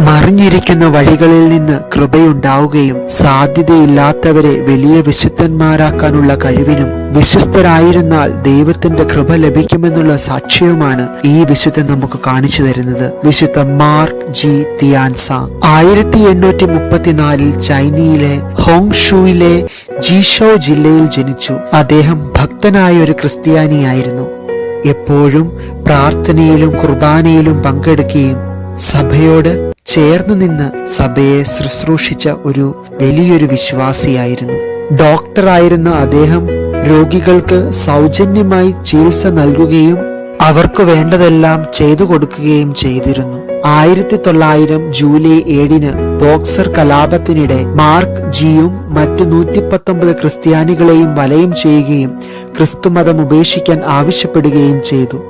മറിഞ്ഞിരിക്കുന്ന വഴികളിൽ നിന്ന് കൃപയുണ്ടാവുകയും സാധ്യതയില്ലാത്തവരെ വലിയ വിശുദ്ധന്മാരാക്കാനുള്ള കഴിവിനും വിശ്വസ്തരായിരുന്നാൽ ദൈവത്തിന്റെ കൃപ ലഭിക്കുമെന്നുള്ള സാക്ഷ്യവുമാണ് ഈ വിശുദ്ധൻ നമുക്ക് കാണിച്ചു തരുന്നത്. വിശുദ്ധ മാർക്ക് ജി. തിയാൻസ. ആയിരത്തി എണ്ണൂറ്റി മുപ്പത്തിനാലിൽ ചൈനയിലെ ഹോങ്ഷുയിലെ ജീഷോ ജില്ലയിൽ ജനിച്ചു. അദ്ദേഹം ഭക്തനായ ഒരു ക്രിസ്ത്യാനിയായിരുന്നു. എപ്പോഴും പ്രാർത്ഥനയിലും കുർബാനയിലും പങ്കെടുക്കുകയും സഭയോട് ചേർന്ന് നിന്ന് സഭയെ ശുശ്രൂഷിച്ച ഒരു വലിയൊരു വിശ്വാസിയായിരുന്നു. ഡോക്ടറായിരുന്ന അദ്ദേഹം രോഗികൾക്ക് സൗജന്യമായി ചികിത്സ നൽകുകയും അവർക്ക് വേണ്ടതെല്ലാം ചെയ്തു കൊടുക്കുകയും ചെയ്തിരുന്നു. ആയിരത്തി തൊള്ളായിരം ജൂലൈ ഏഴിന് ബോക്സർ കലാപത്തിനിടെ മാർക്ക് ജിയും മറ്റു നൂറ്റി പത്തൊമ്പത് ക്രിസ്ത്യാനികളെയും വലയം ചെയ്യുകയും ക്രിസ്തുമതം ഉപേക്ഷിക്കാൻ ആവശ്യപ്പെടുകയും ചെയ്തു.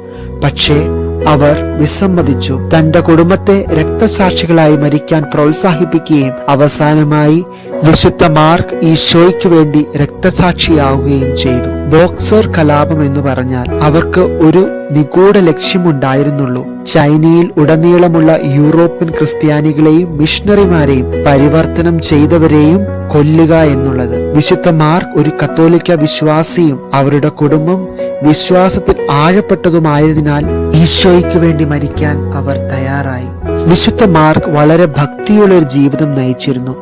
പക്ഷേ അവർ വിസമ്മതിച്ചു. തന്റെ കുടുംബത്തെ രക്തസാക്ഷികളായി മരിക്കാൻ പ്രോത്സാഹിപ്പിക്കുകയും അവസാനമായി വിശുദ്ധ മാർക്ക് ഈശോയ്ക്ക് വേണ്ടി രക്തസാക്ഷിയാവുകയും ചെയ്തു. ബോക്സർ കലാപം എന്ന് പറഞ്ഞാൽ അവർക്ക് ഒരു നിഗൂഢ ലക്ഷ്യമുണ്ടായിരുന്നുള്ളൂ. ചൈനയിൽ ഉടനീളമുള്ള യൂറോപ്യൻ ക്രിസ്ത്യാനികളെയും മിഷണറിമാരെയും പരിവർത്തനം ചെയ്തവരെയും കൊല്ലുക എന്നുള്ളത്. വിശുദ്ധ മാർക്ക് ഒരു കത്തോലിക്ക വിശ്വാസിയും അവരുടെ കുടുംബം വിശ്വാസത്തിൽ ആഴപ്പെട്ടതുമായതിനാൽ ഈശോയ്ക്ക് വേണ്ടി മരിക്കാൻ അവർ തയ്യാറായി. വിശുദ്ധ മാർക്ക് വളരെ ഭക്തിയുള്ള ഒരു ജീവിതം നയിച്ചിരുന്നു.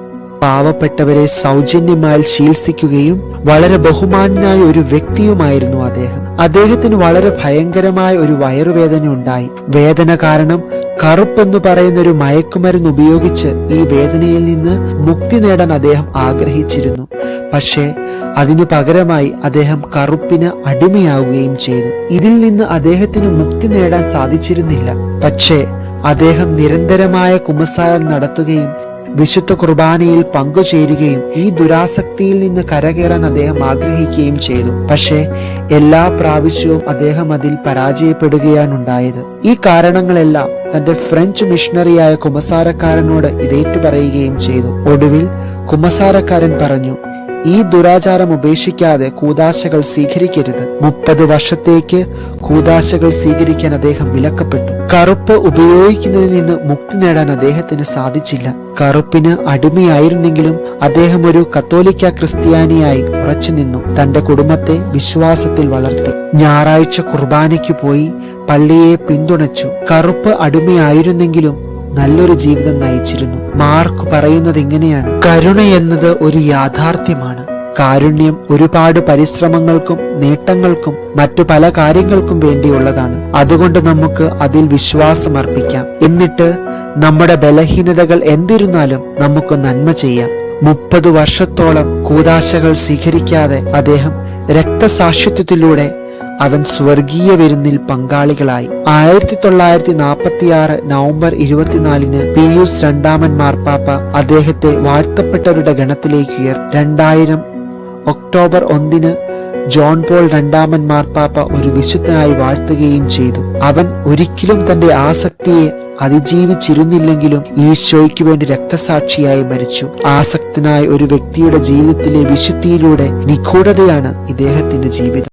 പാവപ്പെട്ടവരെ സൗജന്യമായി ചികിത്സിക്കുകയും വളരെ ബഹുമാനായ ഒരു വ്യക്തിയുമായിരുന്നു അദ്ദേഹം. അദ്ദേഹത്തിന് വളരെ ഭയങ്കരമായ ഒരു വയറുവേദന ഉണ്ടായി. വേദന കാരണം കറുപ്പ് എന്ന് പറയുന്ന ഒരു മയക്കുമരുന്ന് ഉപയോഗിച്ച് ഈ വേദനയിൽ നിന്ന് മുക്തി നേടാൻ അദ്ദേഹം ആഗ്രഹിച്ചിരുന്നു. പക്ഷേ അതിനു പകരമായി അദ്ദേഹം കറുപ്പിന് അടിമയാവുകയും ചെയ്തു. ഇതിൽ നിന്ന് അദ്ദേഹത്തിന് മുക്തി നേടാൻ സാധിച്ചിരുന്നില്ല. പക്ഷേ അദ്ദേഹം നിരന്തരമായ കുമസാരം നടത്തുകയും വിശുദ്ധ കുർബാനയിൽ പങ്കുചേരുകയും ഈ ദുരാസക്തിയിൽ നിന്ന് കരകയറാൻ അദ്ദേഹം ആഗ്രഹിക്കുകയും ചെയ്തു. പക്ഷേ എല്ലാ പ്രാവശ്യവും അദ്ദേഹം അതിൽ പരാജയപ്പെടുകയാണ് ഉണ്ടായത്. ഈ കാരണങ്ങളെല്ലാം തന്റെ ഫ്രഞ്ച് മിഷണറിയായ കുമസാരക്കാരനോട് ഇതേറ്റു പറയുകയും ചെയ്തു. ഒടുവിൽ കുമസാരക്കാരൻ പറഞ്ഞു ഈ ദുരാചാരം ഉപേക്ഷിക്കാതെ കൂതാശകൾ സ്വീകരിക്കരുത്. മുപ്പത് വർഷത്തേക്ക് കൂതാശകൾ സ്വീകരിക്കാൻ അദ്ദേഹം വിലക്കപ്പെട്ടു. കറുപ്പ് ഉപയോഗിക്കുന്നതിൽ നിന്ന് മുക്തി നേടാൻ അദ്ദേഹത്തിന് സാധിച്ചില്ല. കറുപ്പിന് അടിമയായിരുന്നെങ്കിലും അദ്ദേഹം ഒരു കത്തോലിക്ക ക്രിസ്ത്യാനിയായി ഉറച്ചു നിന്നു. തന്റെ കുടുംബത്തെ വിശ്വാസത്തിൽ വളർത്തി. ഞായറാഴ്ച കുർബാനയ്ക്ക് പോയി പള്ളിയെ പിന്തുണച്ചു. കറുപ്പ് അടിമയായിരുന്നെങ്കിലും നല്ലൊരു ജീവിതം നയിച്ചിരുന്നു. മാർക്ക് പറയുന്നത് എങ്ങനെയാണ് കരുണ എന്നത് ഒരു യാഥാർത്ഥ്യമാണ്. കാരുണ്യം ഒരുപാട് പരിശ്രമങ്ങൾക്കും നേട്ടങ്ങൾക്കും മറ്റു പല കാര്യങ്ങൾക്കും വേണ്ടിയുള്ളതാണ്. അതുകൊണ്ട് നമുക്ക് അതിൽ വിശ്വാസം അർപ്പിക്കാം. എന്നിട്ട് നമ്മുടെ ബലഹീനതകൾ എന്തിരുന്നാലും നമുക്ക് നന്മ ചെയ്യാം. മുപ്പത് വർഷത്തോളം കൂതാശകൾ സ്വീകരിക്കാതെ അദ്ദേഹം രക്തസാക്ഷിത്വത്തിലൂടെ അവൻ സ്വർഗീയ വിരുന്നിൽ പങ്കാളികളായി. ആയിരത്തി തൊള്ളായിരത്തി നാൽപ്പത്തി ആറ് നവംബർ ഇരുപത്തിനാലിന് പിയൂസ് രണ്ടാമൻ മാർപ്പാപ്പ അദ്ദേഹത്തെ വാഴ്ത്തപ്പെട്ടവരുടെ ഗണത്തിലേക്ക് ഉയർ രണ്ടായിരം ഒക്ടോബർ ഒന്നിന് ജോൺ പോൾ രണ്ടാമൻ മാർപ്പാപ്പ ഒരു വിശുദ്ധനായി വാഴ്ത്തുകയും ചെയ്തു. അവൻ ഒരിക്കലും തന്റെ ആസക്തിയെ അതിജീവിച്ചിരുന്നില്ലെങ്കിലും ഈശോയ്ക്ക് വേണ്ടി രക്തസാക്ഷിയായി മരിച്ചു. ആസക്തനായ ഒരു വ്യക്തിയുടെ ജീവിതത്തിലെ വിശുദ്ധിയിലൂടെ നിഗൂഢതയാണ് ഇദ്ദേഹത്തിന്റെ ജീവിതം.